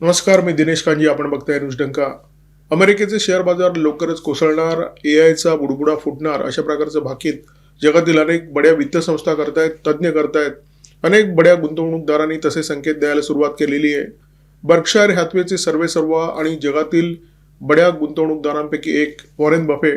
नमस्कार मी दिनेश कांजी. आपण बघताय न्यूज डंका. अमेरिकेचे शेअर बाजार लवकरच कोसळणार ए आयचा बुडबुडा फुटणार अशा प्रकारचं भाकीत जगातील अनेक बड्या वित्त संस्था करतायत तज्ज्ञ करतायत. अनेक बड्या गुंतवणूकदारांनी तसे संकेत द्यायला सुरुवात केलेली आहे. बर्कशायर हॅथवेचे सर्वे सर्वा आणि जगातील बड्या गुंतवणूकदारांपैकी एक वॉरेन बफे.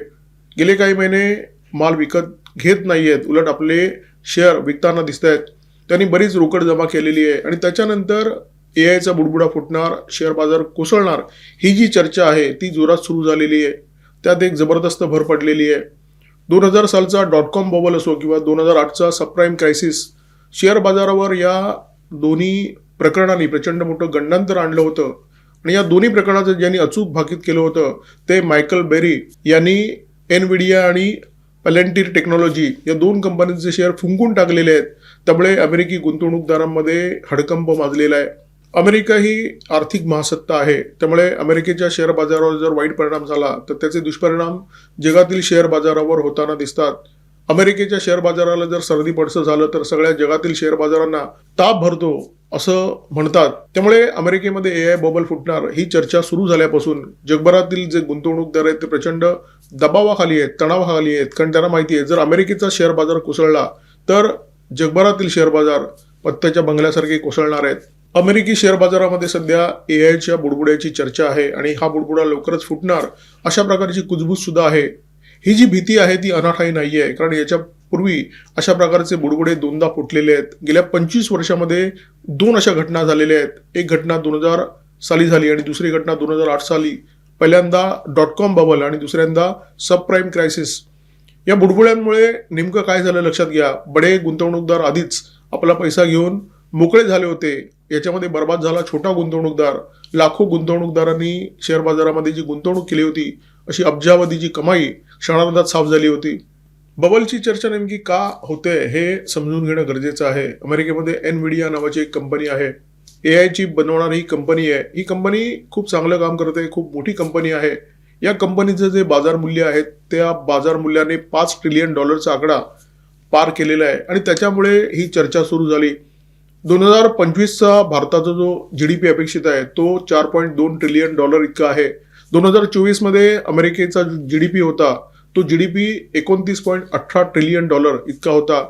गेले काही महिने माल विकत घेत नाही आहेत उलट आपले शेअर विकताना दिसत आहेत त्यांनी बरीच रोकड जमा केलेली आहे आणि त्याच्यानंतर ए आयचा बुडबुडा फुटणार शेअर बाजार कोसळणार ही जी चर्चा आहे ती जोरात सुरू झालेली आहे. त्यात एक जबरदस्त भर पडलेली आहे. दोन हजार सालचा डॉट कॉम बबल असो किंवा दोन हजार आठचा सबप्राईम क्रायसिस शेअर बाजारावर या दोन्ही प्रकरणांनी प्रचंड मोठं गंडांतर आणलं होतं. आणि या दोन्ही प्रकरणाचं ज्यांनी अचूक भाकीत केलं होतं ते मायकल बेरी यांनी एनविडिया आणि पॅलेंटीर टेक्नॉलॉजी या दोन कंपन्यांचे शेअर फुंकून टाकलेले आहेत. त्यामुळे अमेरिकी गुंतवणूकदारांमध्ये हडकंप माजलेला आहे. अमेरिका ही आर्थिक महासत्ता आहे. त्यामुळे अमेरिकेच्या शेअर बाजारावर जर वाईट परिणाम झाला तर त्याचे दुष्परिणाम जगातील शेअर बाजारावर होताना दिसतात. अमेरिकेच्या शेअर बाजाराला जर सर्दी पडसं झालं तर सगळ्या जगातील शेअर बाजारांना ताप भरतो असं म्हणतात. त्यामुळे अमेरिकेमध्ये ए आय बबल फुटणार ही चर्चा सुरू झाल्यापासून जगभरातील जे गुंतवणूकदार आहेत ते प्रचंड दबावाखाली आहेत तणावाखाली आहेत. कारण त्यांना माहिती आहे जर अमेरिकेचा शेअर बाजार कोसळला तर जगभरातील शेअर बाजार पत्त्याच्या बंगल्यासारखे कोसळणार आहेत. अमेरिकी शेअर बाजारामध्ये सध्या ए आयच्या बुडबुड्याची चर्चा आहे आणि हा बुडबुडा लवकरच फुटणार अशा प्रकारची कुजबूज सुद्धा आहे. ही जी भीती आहे ती अनाठाई नाही आहे कारण याच्या पूर्वी अशा प्रकारचे बुडबुडे दोनदा फुटलेले आहेत. गेल्या पंचवीस वर्षामध्ये दोन अशा घटना झालेल्या आहेत. एक घटना दोन हजार साली झाली आणि दुसरी घटना दोन हजार आठ साली. पहिल्यांदा डॉट कॉम बबल आणि दुसऱ्यांदा सबप्राईम क्रायसिस. या बुडबुड्यांमुळे नेमकं काय झालं लक्षात घ्या. बडे गुंतवणूकदार आधीच आपला पैसा घेऊन मोकळे झाले होते. याच्यामध्ये बर्बाद झाला. छोटा गुंतवणूकदार लाखो गुंतवणूकदारांनी शेअर बाजारामध्ये जी गुंतवणूक केली होती अशी अब्जावधीची कमाई क्षणार्धात साफ झाली होती. बबलची चर्चा नेमकी का होते हे समजून घेणं गरजेचं आहे. अमेरिकेमध्ये एनविडिया नावाची एक कंपनी आहे. ए आयची बनवणारी ही कंपनी आहे. ही कंपनी खूप चांगलं काम करते खूप मोठी कंपनी आहे. या कंपनीचं जे बाजार मूल्य आहे त्या बाजार मूल्याने पाच ट्रिलियन डॉलरचा आकडा पार केलेला आहे. आणि त्याच्यामुळे ही चर्चा सुरू झाली. दोन हजार पंचवीसचा भारताचा जो जी डी पी अपेक्षित आहे तो चार पॉईंट दोन ट्रिलियन डॉलर इतका आहे. दोन हजार चोवीसमध्ये अमेरिकेचा जी डी पी होता तो जी डी पी एकोणतीस पॉईंट अठरा ट्रिलियन डॉलर इतका होता.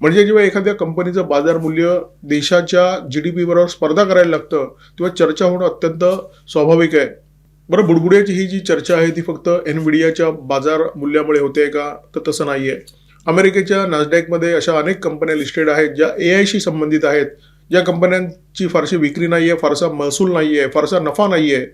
म्हणजे जेव्हा एखाद्या कंपनीचं बाजार मूल्य देशाच्या जी डी पी बरोबर स्पर्धा करायला लागतं तेव्हा चर्चा होणं अत्यंत स्वाभाविक आहे. बरं बुडबुड्याची ही जी चर्चा आहे ती फक्त एनविडियाच्या बाजार मूल्यामुळे होते का? तर तसं नाही आहे अमेरिकेच्या नासडॅकमध्ये अशा अनेक कंपन्या लिस्टेड आहेत ज्या ए आयशी संबंधित आहेत. ज्या कंपन्यांची फारशी विक्री नाही आहे फारसा महसूल नाही आहे फारसा नफा नाही आहे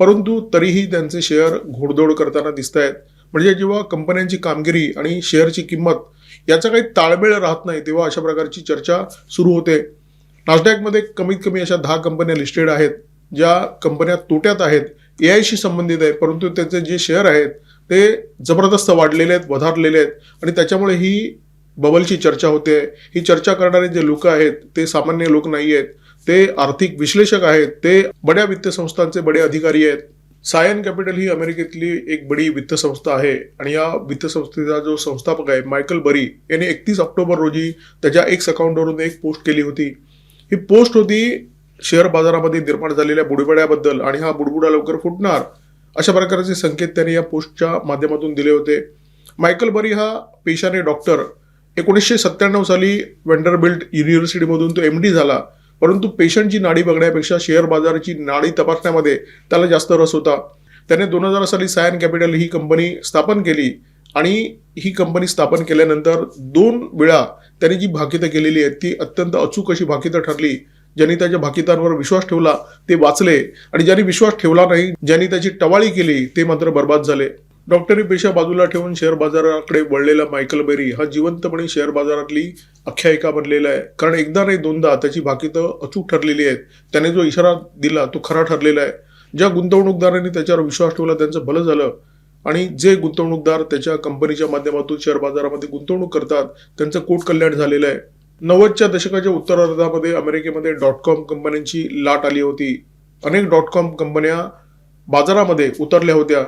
परंतु तरीही त्यांचे शेअर घोडदोड करताना दिसत आहेत म्हणजे जेव्हा कंपन्यांची कामगिरी आणि शेअरची किंमत याचा काही ताळमेळ राहत नाही तेव्हा अशा प्रकारची चर्चा सुरू होते. नासडॅकमध्ये कमीत कमी अशा दहा कंपन्या लिस्टेड आहेत ज्या कंपन्या तोट्यात आहेत ए आयशी संबंधित आहे परंतु त्यांचे जे शेअर आहेत ते जबरदस्त वाढलेले आहेत वधारलेले आहेत. आणि त्याच्यामुळे ही बबलची चर्चा होते. ही चर्चा करणारे जे लोक आहेत ते सामान्य लोक नाही आहेत. ते आर्थिक विश्लेषक आहेत. ते बड्या वित्त संस्थांचे बडे अधिकारी आहेत. सायन कॅपिटल ही अमेरिकेतली एक बडी वित्त संस्था आहे. आणि या वित्त संस्थेचा जो संस्थापक आहे मायकल बरी याने एकतीस ऑक्टोबर रोजी त्याच्या एक्स अकाउंटवरून एक पोस्ट केली होती. ही पोस्ट होती शेअर बाजारामध्ये निर्माण झालेल्या बुडबुड्याबद्दल. आणि हा बुडबुडा लवकर फुटणार. अशा प्रकारचे संकेत त्यांनी या पोस्टच्या माध्यमातून दिले होते. मायकल बरी हा पेशाने डॉक्टर. एकोणीसशे सत्त्याण्णव साली वेंडरबिल्ट युनिव्हर्सिटीमधून तो एम डी झाला. परंतु पेशंटची नाडी बघण्यापेक्षा शेअर बाजाराची नाडी तपासण्यामध्ये त्याला जास्त रस होता. त्याने दोन हजार साली सायन कॅपिटल ही कंपनी स्थापन केली आणि ही कंपनी स्थापन केल्यानंतर दोन वेळा त्याने जी भाकितं केलेली आहेत ती अत्यंत अचूक अशी भाकितं ठरली. ज्यांनी त्याच्या भाकितांवर विश्वास ठेवला ते वाचले. आणि ज्यांनी विश्वास ठेवला नाही ज्यांनी त्याची टवाळी केली ते मात्र बर्बाद झाले. डॉक्टरी पेशा बाजूला ठेवून शेअर बाजाराकडे वळलेला मायकल बेरी हा जिवंतपणे शेअर बाजारातली आख्यायिका बनलेला आहे. कारण एकदा नाही दोनदा त्याची भाकितं अचूक ठरलेली आहेत. त्याने जो इशारा दिला तो खरा ठरलेला आहे. ज्या गुंतवणूकदारांनी त्याच्यावर विश्वास ठेवला त्यांचं भलं झालं. आणि जे गुंतवणूकदार त्याच्या कंपनीच्या माध्यमातून शेअर बाजारामध्ये गुंतवणूक करतात त्यांचं कोट कल्याण झालेलं आहे. नव्वदच्या दशकाच्या उत्तरार्धामध्ये अमेरिकेमध्ये डॉट कॉम कंपन्यांची लाट आली होती. अनेक डॉट कॉम कंपन्या बाजारामध्ये उतरल्या होत्या.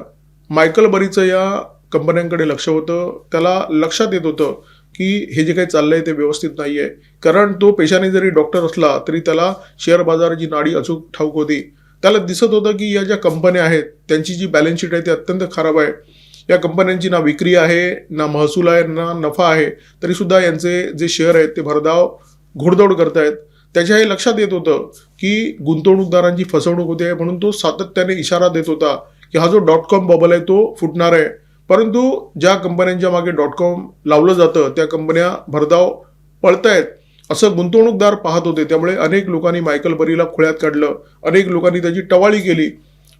मायकल बरीचं या कंपन्यांकडे लक्ष होतं. त्याला लक्षात येत होतं की हे जे काही चाललंय ते व्यवस्थित नाही आहे कारण तो पेशाने जरी डॉक्टर असला तरी त्याला शेअर बाजाराची नाडी अचूक ठाऊक होती. त्याला दिसत होतं की या ज्या कंपन्या आहेत त्यांची जी बॅलन्स शीट आहे ती अत्यंत खराब आहे. या कंपन्यांची ना विक्री आहे ना महसूल आहे ना नफा आहे तरीसुद्धा यांचे जे शेअर आहेत ते भरधाव घोडदौड करतायत. त्याच्या हे लक्षात येत होतं की गुंतवणूकदारांची फसवणूक होते म्हणून तो सातत्याने इशारा देत होता की हा जो डॉट कॉम बबल आहे तो फुटणार आहे. परंतु ज्या कंपन्यांच्या मागे डॉट कॉम लावलं जातं त्या कंपन्या भरधाव पळतायत. असं गुंतवणूकदार पाहत होते. त्यामुळे अनेक लोकांनी मायकल बरीला खोळ्यात काढलं. अनेक लोकांनी त्याची टवाळी केली.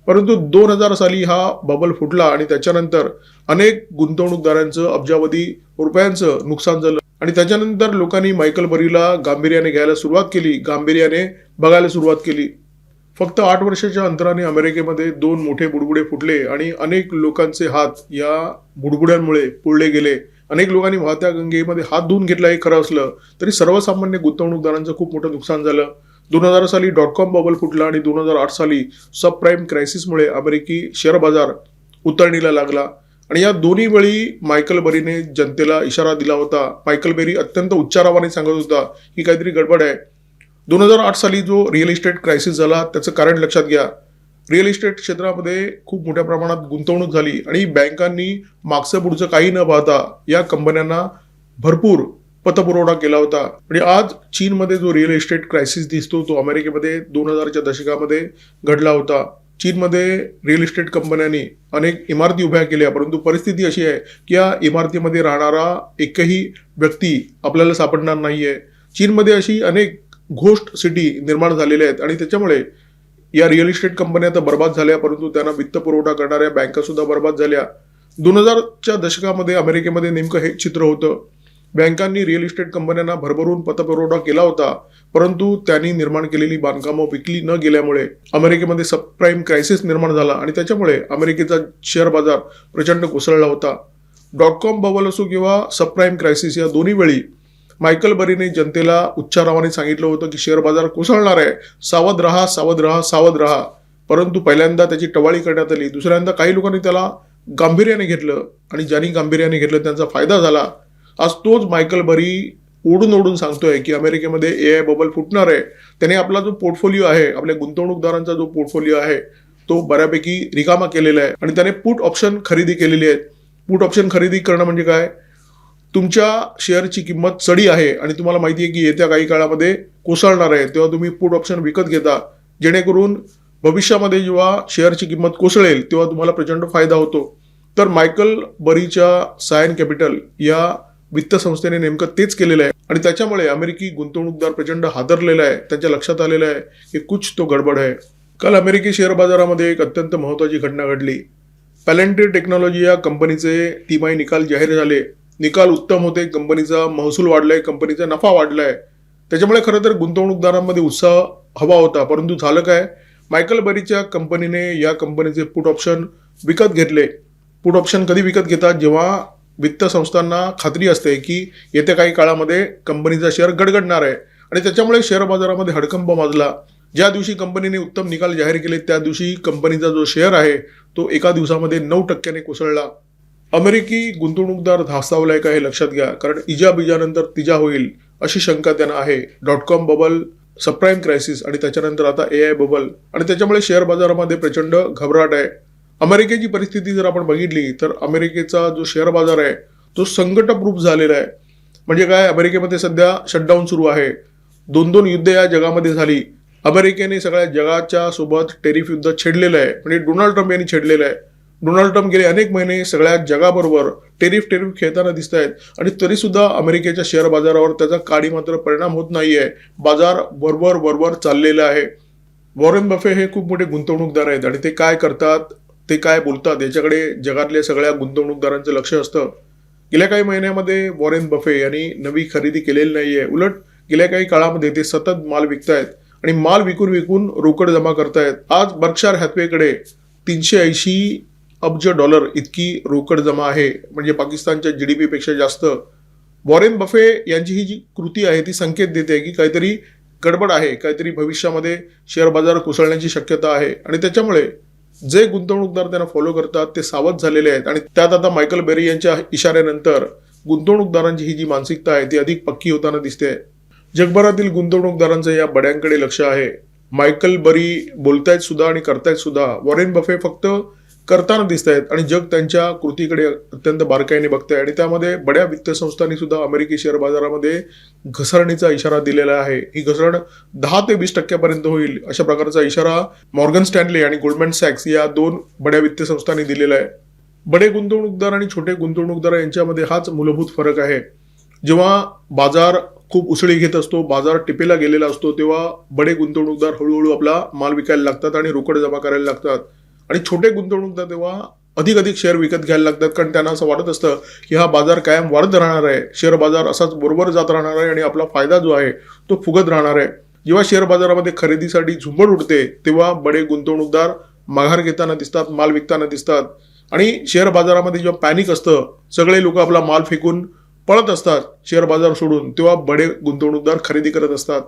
परंतु दोन हजार साली हा बबल फुटला आणि त्याच्यानंतर अनेक गुंतवणूकदारांचं अब्जावधी रुपयांचं नुकसान झालं. आणि त्याच्यानंतर लोकांनी मायकल बरीला गांभीर्याने घ्यायला सुरुवात केली. गांभीर्याने बघायला सुरुवात केली. फक्त आठ वर्षाच्या अंतराने अमेरिकेमध्ये दोन मोठे बुडबुडे फुटले आणि अनेक लोकांचे हात या बुडबुड्यांमुळे पुळले गेले. अनेक लोकांनी वाहत्या गंगेमध्ये हात धुवून घेतला हे खरं असलं तरी सर्वसामान्य गुंतवणूकदारांचं खूप मोठं नुकसान झालं. दोन हजार साली डॉट कॉम बबल फुटला आणि दोन हजार आठ साली सब प्राईम क्रायसिसमुळे अमेरिकी शेअर बाजार उतरणीला लागला. आणि या दोन्ही वेळी मायकल बेरीने जनतेला इशारा दिला होता. मायकल बेरी अत्यंत उच्चारावाने सांगत होता की काहीतरी गडबड आहे. दोन हजार आठ साली जो रिअल इस्टेट क्रायसिस झाला त्याचं कारण लक्षात घ्या. रिअल इस्टेट क्षेत्रामध्ये खूप मोठ्या प्रमाणात गुंतवणूक झाली आणि बँकांनी मागचं पुढचं काही न पाहता या कंपन्यांना भरपूर पतपुरवठा केला होता. म्हणजे आज चीनमध्ये जो रिअल इस्टेट क्रायसिस दिसतो तो अमेरिकेमध्ये दोन हजारच्या दशकामध्ये घडला होता. चीनमध्ये रिअल इस्टेट कंपन्यांनी अनेक इमारती उभ्या केल्या परंतु परिस्थिती अशी आहे की या इमारतीमध्ये राहणारा एकही व्यक्ती आपल्याला सापडणार नाहीये. चीनमध्ये अशी अनेक घोष्ट सिटी निर्माण झालेल्या आहेत आणि त्याच्यामुळे या रिअल इस्टेट कंपन्या तर बर्बाद झाल्या परंतु त्यांना वित्त पुरवठा करणाऱ्या बँका सुद्धा बर्बाद झाल्या. दोन हजारच्या दशकामध्ये अमेरिकेमध्ये नेमकं हे चित्र होतं. बँकांनी रिअल इस्टेट कंपन्यांना भरभरून पतपुरवठा केला होता परंतु त्यांनी निर्माण केलेली बांधकामं विकली न गेल्यामुळे अमेरिकेमध्ये सबप्राईम क्रायसिस निर्माण झाला आणि त्याच्यामुळे अमेरिकेचा शेअर बाजार प्रचंड कोसळला होता. डॉट कॉम बबल असो किंवा सबप्राईम क्रायसिस या दोन्ही वेळी मायकल बरीने जनतेला उच्चारावाने सांगितलं होतं की शेअर बाजार कोसळणार आहे सावध रहा सावध रहा सावध रहा. परंतु पहिल्यांदा त्याची टवाळी करण्यात आली दुसऱ्यांदा काही लोकांनी त्याला गांभीर्याने घेतलं आणि ज्यांनी गांभीर्याने घेतलं त्यांचा फायदा झाला. आज तोच मायकल बरी ओढून ओढून सांगतोय की अमेरिकेमध्ये ए आय बबल फुटणार आहे. त्याने आपला जो पोर्टफोलिओ आहे आपल्या गुंतवणूकदारांचा जो पोर्टफोलिओ आहे तो बऱ्यापैकी रिकामा केलेला आहे. आणि त्याने पुट ऑप्शन खरेदी केलेली आहे. पुट ऑप्शन खरेदी करणं म्हणजे काय? तुमच्या शेअरची किंमत चढी आहे आणि तुम्हाला माहिती आहे की येत्या काही काळामध्ये कोसळणार आहे. तेव्हा तुम्ही पुट ऑप्शन विकत घेता. जेणेकरून भविष्यामध्ये जेव्हा शेअरची किंमत कोसळेल तेव्हा तुम्हाला प्रचंड फायदा होतो. तर मायकल बरीच्या सायन कॅपिटल या वित्त संस्थेने नेमकं तेच केलेलं आहे. आणि त्याच्यामुळे अमेरिकी गुंतवणूकदार प्रचंड हादरलेला आहे. त्यांच्या लक्षात आलेलं आहे की कुछ तो गडबड आहे. काल अमेरिकी शेअर बाजारामध्ये एक अत्यंत महत्त्वाची घटना घडली. पॅलेंटेड टेक्नॉलॉजी या कंपनीचे तिमाही निकाल जाहीर झाले. निकाल उत्तम होते. कंपनीचा महसूल वाढलाय. कंपनीचा नफा वाढलाय. त्याच्यामुळे खरं तर गुंतवणूकदारांमध्ये उत्साह हवा होता. परंतु झालं काय? मायकल बरीच्या कंपनीने या कंपनीचे पुट ऑप्शन विकत घेतले. पुट ऑप्शन कधी विकत घेतात? जेव्हा वित्त संस्थांना खात्री असते की येत्या काही काळामध्ये कंपनीचा शेअर गडगडणार आहे. आणि त्याच्यामुळे शेअर बाजारामध्ये हडकंप माजला. ज्या दिवशी कंपनीने उत्तम निकाल जाहीर केले त्या दिवशी कंपनीचा जो शेअर आहे तो एका दिवसामध्ये नऊ टक्क्याने कोसळला. अमेरिकी गुंतवणूकदार धास्तावलाय का हे लक्षात घ्या. कारण इजा बिजानंतर तिजा होईल अशी शंका त्यांना आहे. Dot com bubble subprime crisis आणि त्याच्यानंतर आता ए आय बबल आणि त्याच्यामुळे शेअर बाजारामध्ये प्रचंड घबराट आहे. अमेरिकेची परिस्थिती जर आपण बघितली तर अमेरिकेचा जो शेअर बाजार आहे तो संकटप्रूप झालेला आहे. म्हणजे काय? अमेरिकेमध्ये सध्या शटडाऊन सुरू आहे. दोन दोन युद्ध या जगामध्ये झाली. अमेरिकेने सगळ्या जगाच्या सोबत टेरिफ युद्ध छेडलेलं आहे. म्हणजे डोनाल्ड ट्रम्प यांनी छेडलेलं आहे. डोनाल्ड ट्रम्प गेले अनेक महिने सगळ्या जगाबरोबर टेरिफ टेरिफ खेळताना दिसत आहेत. आणि तरीसुद्धा अमेरिकेच्या शेअर बाजारावर त्याचा काडी मात्र परिणाम होत नाही आहे बाजार वरवर वरवर चाललेला आहे. वॉरेन बफे हे खूप मोठे गुंतवणूकदार आहेत. आणि ते काय करतात? ते काय बोलतात? याच्याकडे जगातल्या सगळ्या गुंतवणूकदारांचं लक्ष असतं. गेल्या काही महिन्यामध्ये वॉरेन बफे यांनी नवी खरेदी केलेली नाही आहे उलट गेल्या काही काळामध्ये ते सतत माल विकतायत आणि माल विकून विकून रोकड जमा करतायत. आज बर्कशार हॅथवेकडे तीनशे ऐंशी अब्ज डॉलर इतकी रोकड जमा आहे. म्हणजे पाकिस्तानच्या जी डी पीपेक्षा जास्त. वॉरेन बफे यांची ही जी कृती आहे ती संकेत देते की काहीतरी गडबड आहे. काहीतरी भविष्यामध्ये शेअर बाजार कोसळण्याची शक्यता आहे. आणि त्याच्यामुळे जे गुंतवणूकदार त्यांना फॉलो करतात ते सावध झालेले आहेत. आणि त्यात आता मायकल बेरी यांच्या इशाऱ्यानंतर गुंतवणूकदारांची ही जी मानसिकता आहे ती अधिक पक्की होताना दिसते. जगभरातील गुंतवणूकदारांचं या बड्यांकडे लक्ष आहे. मायकल बरी बोलतायत सुद्धा आणि करतायत सुद्धा. वॉरेन बफे फक्त करताना दिसत आहेत आणि जग त्यांच्या कृतीकडे अत्यंत बारकाईने बघतंय. आणि त्यामध्ये बड्या वित्त संस्थांनी सुद्धा अमेरिकी शेअर बाजारामध्ये घसरणीचा इशारा दिलेला आहे. ही घसरण दहा ते वीस टक्क्यापर्यंत होईल अशा प्रकारचा इशारा मॉर्गन स्टॅनले आणि गोल्डमॅन सॅक्स या दोन बड्या वित्त संस्थांनी दिलेला आहे. बडे गुंतवणूकदार आणि छोटे गुंतवणूकदार यांच्यामध्ये हाच मूलभूत फरक आहे. जेव्हा बाजार खूप उसळी घेत असतो बाजार टिपेला गेलेला असतो तेव्हा बडे गुंतवणूकदार हळूहळू आपला माल विकायला लागतात आणि रोकड जमा करायला लागतात. आणि छोटे गुंतवणूकदार तेव्हा अधिक अधिक शेअर विकत घ्यायला लागतात. कारण त्यांना असं वाटत असतं की हा बाजार कायम वाढत राहणार आहे. शेअर बाजार असाच बरोबर जात राहणार आहे आणि आपला फायदा जो आहे तो फुगत राहणार आहे. जेव्हा शेअर बाजारामध्ये खरेदीसाठी झुंबड उठते तेव्हा बडे गुंतवणूकदार माघार घेताना दिसतात माल विकताना दिसतात. आणि शेअर बाजारामध्ये जेव्हा पॅनिक असतं सगळे लोक आपला माल फेकून पळत असतात शेअर बाजार सोडून तेव्हा बडे गुंतवणूकदार खरेदी करत असतात.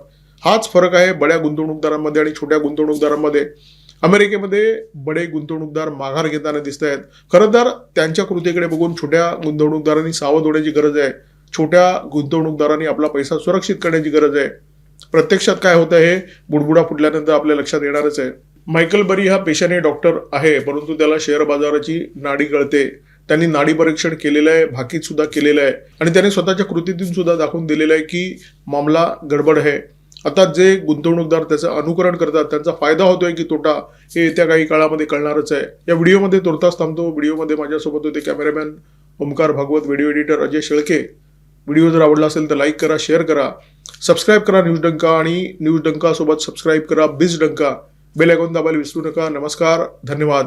हाच फरक आहे बड्या गुंतवणूकदारांमध्ये आणि छोट्या गुंतवणूकदारांमध्ये. अमेरिकेमध्ये बडे गुंतवणूकदार माघार घेताना दिसत आहेत खरं तर त्यांच्या कृतीकडे बघून छोट्या गुंतवणूकदारांनी सावध होण्याची गरज आहे. छोट्या गुंतवणूकदारांनी आपला पैसा सुरक्षित करण्याची गरज आहे. प्रत्यक्षात काय होतं हे बुडबुडा फुटल्यानंतर आपल्या लक्षात येणारच आहे. मायकल बरी हा पेशाने डॉक्टर आहे परंतु त्याला शेअर बाजाराची नाडी कळते. त्यांनी नाडी परीक्षण केलेलं आहे भाकीत सुद्धा केलेलं आहे. आणि त्याने स्वतःच्या कृतीतून सुद्धा दाखवून दिलेलं आहे की मामला गडबड आहे. आता जे गुंतवणूकदार त्याचं अनुकरण करतात त्यांचा फायदा होतोय की तोटा हे येत्या काही काळामध्ये कळणारच आहे. या व्हिडिओमध्ये तुर्तास थांबतो. व्हिडिओमध्ये माझ्यासोबत होते cameraman Omkar Bhagwat video editor Ajay Shelke. Video जर आवडला असेल तर लाईक करा शेअर करा. सबस्क्राईब करा न्यूज डंका आणि न्यूज डंकासोबत सबस्क्राईब करा बिज डंका. बेल आयकॉन दाबायला विसरू नका. नमस्कार. धन्यवाद.